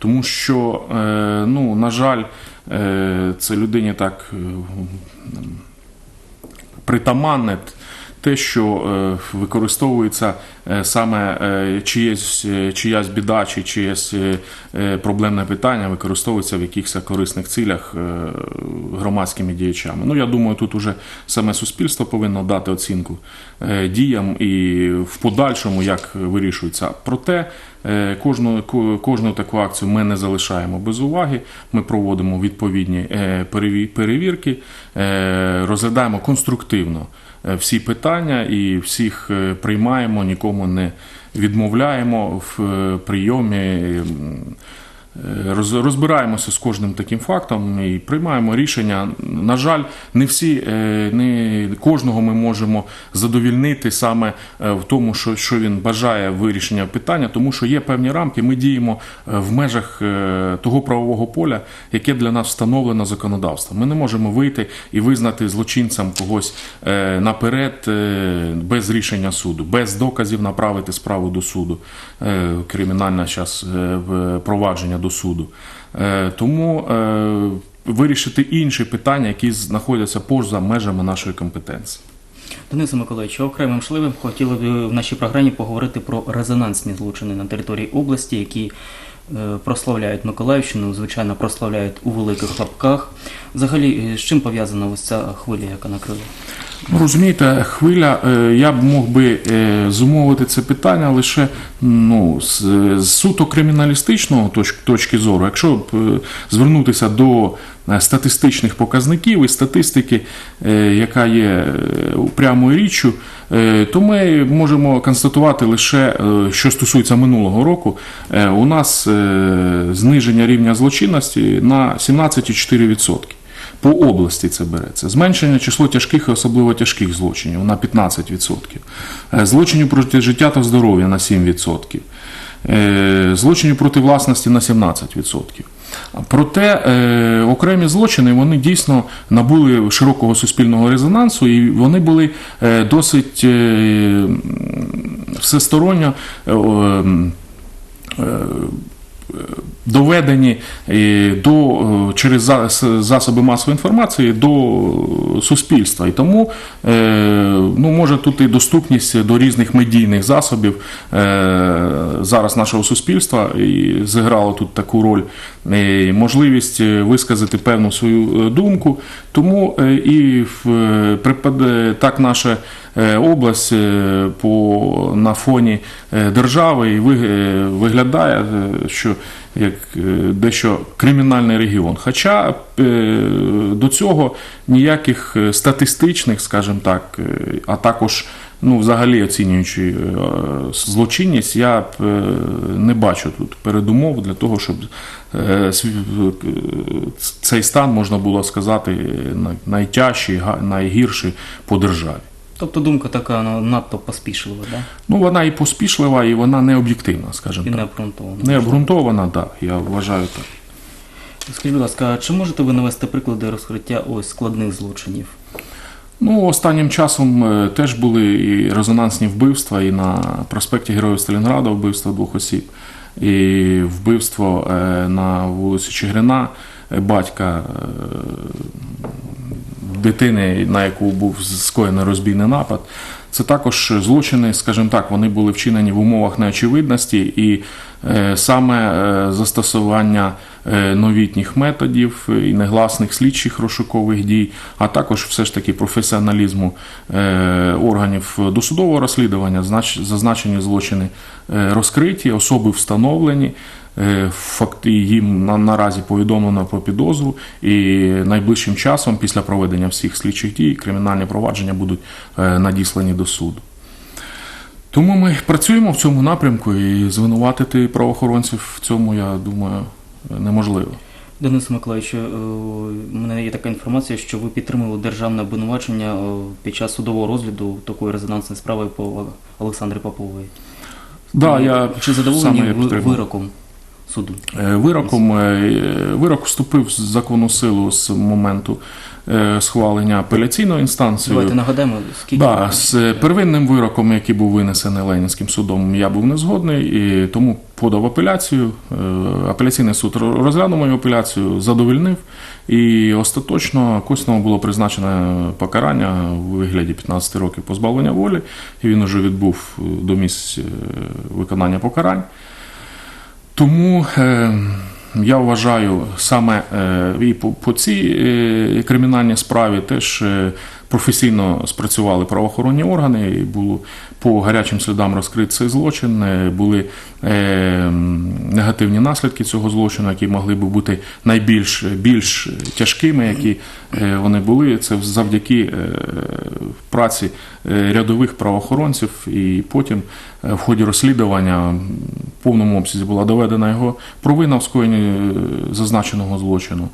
Тому що, е, ну, на жаль, е, це людині так е, притаманне те, що е, використовується е, саме е, чиєсь, чиясь біда чи чиєсь проблемне питання використовується в якихось корисних цілях громадськими діячами. Ну, я думаю, тут уже саме суспільство повинно дати оцінку діям і в подальшому, як вирішується. Проте кожну, кожну таку акцію ми не залишаємо без уваги. Ми проводимо відповідні переві- перевірки, розглядаємо конструктивно всі питання і всіх е, приймаємо, нікому не відмовляємо в е, прийомі. Е, Розбираємося з кожним таким фактом і приймаємо рішення. На жаль, не всі, е, не кожного ми можемо задовільнити саме е, в тому, що, що він бажає вирішення питання, тому що є певні рамки. Ми діємо в межах того правового поля, яке для нас встановлено законодавством. Ми не можемо вийти і визнати злочинцем когось наперед без рішення суду, без доказів направити справу до суду. Кримінальне зараз провадження до суду. Е, Тому е, вирішити інші питання, які знаходяться поза межами нашої компетенції. Денисе Миколаївичу, окремим шливим хотіли б в нашій програмі поговорити про резонансні злочини на території області, які е, прославляють Миколаївщину, звичайно, прославляють у великих лапках. Взагалі, е, з чим пов'язана ось ця хвиля, яка накрила? Розумієте, хвиля, е, я б мог би е, зумовити це питання лише ну, з, з суто криміналістичного точ, точки зору. Якщо б е, звернутися до е, статистичних показників і статистики, е, яка є е, прямою річчю, е, то ми можемо констатувати лише, е, що стосується минулого року, е, у нас е, зниження рівня злочинності на 17,4%. По області це береться. Зменшення число тяжких і особливо тяжких злочинів на 15%. Е, Злочинів проти життя та здоров'я на 7%. Е, Злочинів проти власності на 17%. Проте е, окремі злочини вони дійсно набули широкого суспільного резонансу, і вони були досить всесторонньо доведені е, до, е, через засоби масової інформації до суспільства. І тому е, ну, може тут і доступність до різних медійних засобів зараз нашого суспільства і зіграло тут таку роль, можливість висказати певну свою думку. Тому і припаде- так наша область по, на фоні держави і ви- виглядає, що як е, дещо кримінальний регіон. Хоча е, до цього ніяких е, статистичних, скажімо так, а також ну, взагалі оцінюючи злочинність, я не бачу тут передумов для того, щоб цей стан можна було сказати най- найтяжчий, найгірший по державі. Тобто думка така надто поспішлива, да? Ну, вона і поспішлива, і вона не об'єктивна, скажімо і так. не обґрунтована. Не обґрунтована, так, я вважаю так. Скажіть, будь ласка, чи можете ви навести приклади розкриття ось складних злочинів? Ну, останнім часом е, теж були і резонансні вбивства, і на проспекті Героїв Сталінграда вбивство двох осіб, і вбивство е, на вулиці Чигирина е, батька дитини, на яку був скоєний розбійний напад. Це також злочини, скажімо так, вони були вчинені в умовах неочевидності, і е, саме е, застосування е, новітніх методів і негласних слідчих розшукових дій, а також все ж таки професіоналізму органів досудового розслідування, знач- зазначені злочини розкриті, особи встановлені. Е, Факти їм на, наразі повідомлено про підозру, і найближчим часом, після проведення всіх слідчих дій, кримінальні провадження будуть е, надіслані до суду. Тому ми працюємо в цьому напрямку і звинуватити правоохоронців в цьому, я думаю, неможливо. Денис Миколаївич, е, у мене є така інформація, що ви підтримали державне обвинувачення під час судового розгляду такої резонансної справи по Олександрі Попової. Да, я Чи саме я вироком суду. Е, Вироком е, вирок вступив в законну силу з моменту е, схвалення апеляційною інстанцією. Давайте нагадаємо, скільки Да, з первинним вироком, який був винесений Ленінським судом, я був не згодний і тому подав апеляцію. Апеляційний суд розглянув мою апеляцію, задовольнив, і остаточно Косіному було призначено покарання у вигляді 15 років позбавлення волі. І він уже відбув до місць виконання покарань. Тому е, я вважаю саме е, і по, цій е, кримінальній справі теж професійно спрацювали правоохоронні органи, і було по гарячим слідам розкрит цей злочин, е, були е, негативні наслідки цього злочину, які могли би бути найбільш більш тяжкими, які е, вони були. Це завдяки праці рядових правоохоронців, і потім в ході розслідування в повному обсязі була доведена його провина в скоєнні зазначеного злочину.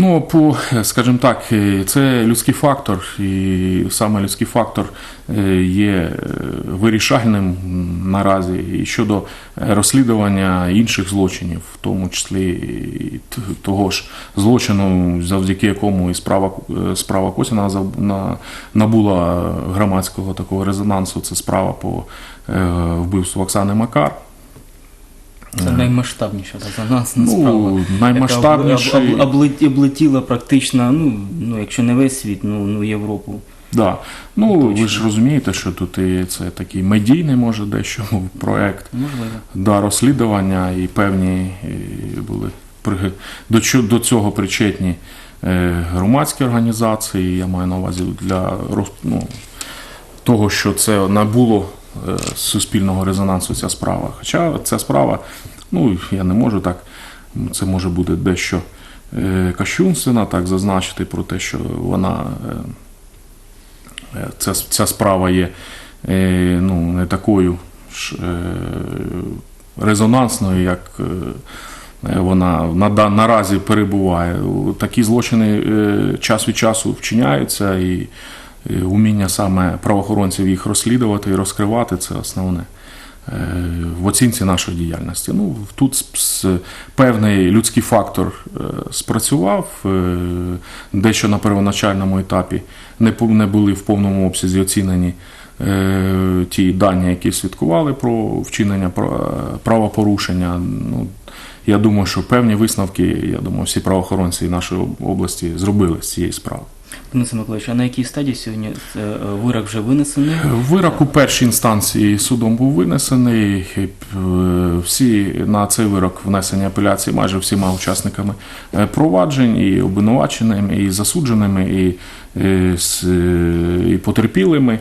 Ну, по, скажімо так, е, це людський фактор, і саме людський фактор е, є е, вирішальним наразі і щодо розслідування інших злочинів, в тому числі того ж злочину, завдяки якому і справа, справа Косіна набула громадського такого резонансу. Це справа по вбивству Оксани Макар. Наймасштабніша резонансна справа. Ну, наймасштабніший. яка об- об- облет- облетіла практично, ну, ну якщо не весь світ, ну, ну Європу. Да. Ну, Точно. ви ж розумієте, що тут і це такий медійний, може, дещо проект Можливо. да, розслідування, і певні були до, до цього причетні е, громадські організації. Я маю на увазі для ну, того, що це набуло е, суспільного резонансу ця справа. Хоча ця справа, ну я не можу так, це може бути дещо е, кощунственно так зазначити про те, що вона. е, Е, Ця, ця справа є ну, не такою ж резонансною, як вона на, наразі перебуває. Такі злочини час від часу вчиняються, і уміння саме правоохоронців їх розслідувати і розкривати це основне. Е, В оцінці нашої діяльності. Ну, тут певний людський фактор е, спрацював, е, дещо на первоначальному етапі не, були в повному обсязі оцінені ті дані, які слідкували про вчинення правопорушення. Ну, я думаю, що певні висновки, я думаю, всі правоохоронці нашої області зробили з цієї справи. Денис Миколаївич, а на якій стадії сьогодні е, вирок вже винесений? Вирок у першій інстанції судом був винесений. Е, Всі на цей вирок внесені апеляції майже всіма учасниками е, проваджень, і обвинуваченими, і засудженими, і, і потерпілими.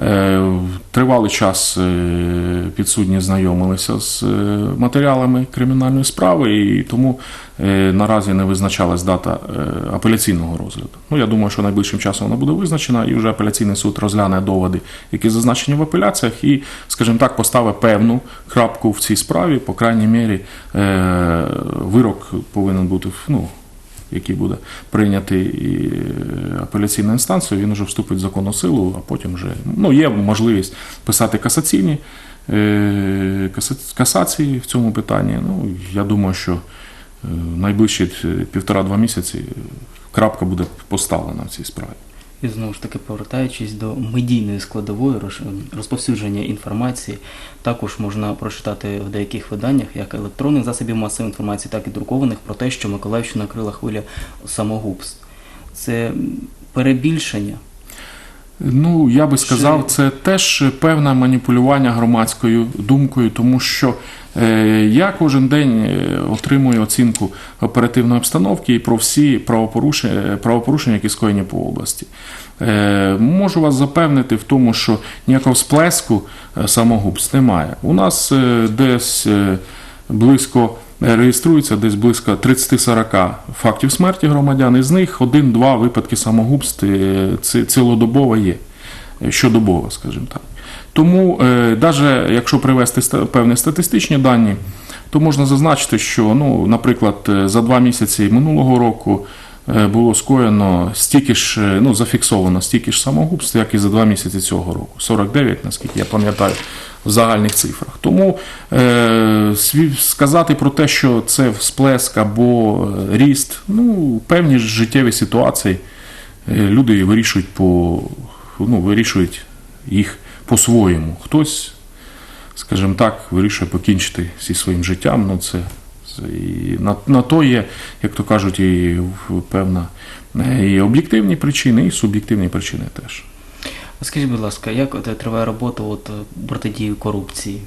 Е, Тривалий час е, підсудні знайомилися з е, матеріалами кримінальної справи, і тому наразі не визначалась дата апеляційного розгляду. Ну, я думаю, що найближчим часом вона буде визначена, і вже апеляційний суд розгляне доводи, які зазначені в апеляціях, і, скажімо так, поставить певну крапку в цій справі. По крайній мірі, вирок повинен бути ну, який буде прийнятий і е, апеляційною інстанцією, він вже вступить в законну силу, а потім вже ну, є можливість писати касаційні е, касації в цьому питанні. Ну, я думаю, що е, найближчі півтора-два місяці крапка буде поставлена в цій справі. І знову ж таки, повертаючись до медійної складової роз- розповсюдження інформації, також можна прочитати в деяких виданнях, як електронних засобів масової інформації, так і друкованих, про те, що Миколаївщина крила хвиля самогубств. Це перебільшення. Ну, я би сказав, це теж певне маніпулювання громадською думкою, тому що е, я кожен день е, отримую оцінку оперативної обстановки і про всі правопорушення, правопорушення які скоєні по області. Е, можу вас запевнити в тому, що ніякого сплеску е, самогубств немає. У нас е, десь е, близько е, реєструється десь близько 30-40 фактів смерті громадян, із них один-два випадки самогубств е, цілодобово є, е, щодобово, скажімо так. Тому, навіть якщо привести певні статистичні дані, то можна зазначити, що, ну, наприклад, е, за два місяці минулого року е, було скоєно стільки ж, е, ну, зафіксовано стільки ж самогубств, як і за два місяці цього року. 49, наскільки я пам'ятаю, в загальних цифрах. Тому е, сказати про те, що це всплеск або е, ріст, ну, певні ж життєві ситуації е, люди вирішують по ну, вирішують їх по-своєму. Хтось, скажімо так, вирішує покінчити зі своїм життям. Ну, це і на, на то є, як то кажуть, і певна е, і об'єктивні причини, і суб'єктивні причини теж. Скажіть, будь ласка, як е, триває робота от, е, протидії корупції?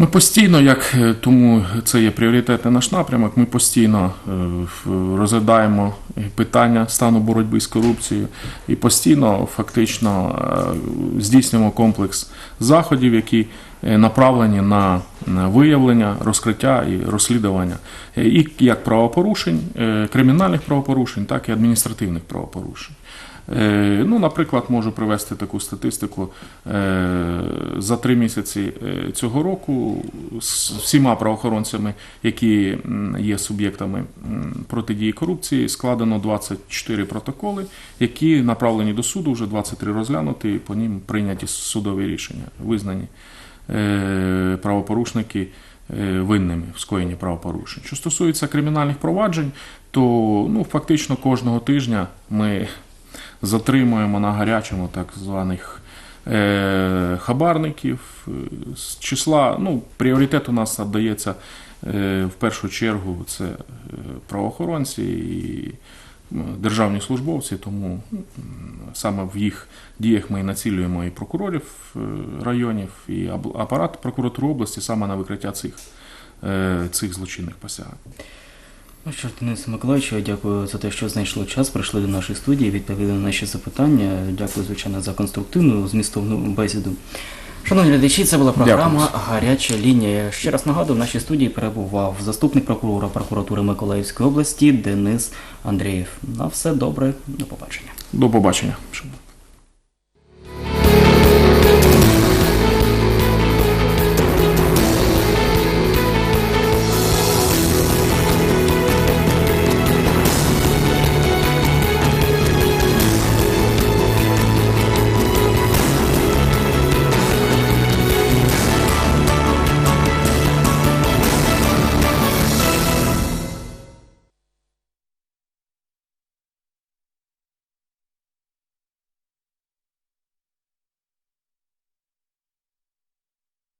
Ми постійно, як е, тому це є пріоритетний наш напрямок. Ми постійно е, розглядаємо питання стану боротьби з корупцією і постійно фактично е, здійснюємо комплекс заходів, які направлені на виявлення, розкриття і розслідування і як правопорушень, кримінальних правопорушень, так і адміністративних правопорушень. Е, Ну, наприклад, можу привести таку статистику. Е, За три місяці е, цього року з всіма правоохоронцями, які є суб'єктами протидії корупції, складено 24 протоколи, які направлені до суду, вже 23 розглянуті, і по ним прийняті судові рішення, визнані правопорушники винними в скоєнні правопорушень. Що стосується кримінальних проваджень, то ну, фактично кожного тижня ми затримуємо на гарячому так званих е, хабарників. Е, З числа, ну, пріоритет у нас надається е, в першу чергу це е, правоохоронці і державні службовці, тому саме в їх діях ми і націлюємо і прокурорів е, районів, і апарат прокуратури області саме на викриття цих, е, цих злочинних посягань. Ну що ж, Денис Миколаївич, я дякую за те, що знайшли час, прийшли до нашої студії, відповіли на наші запитання. Дякую, звичайно, за конструктивну змістовну бесіду. Шановні глядачі, це була програма Гаряча лінія. Ще раз нагадую, в нашій студії перебував заступник прокурора прокуратури Миколаївської області Денис Андрієв. На все добре, до побачення. До побачення.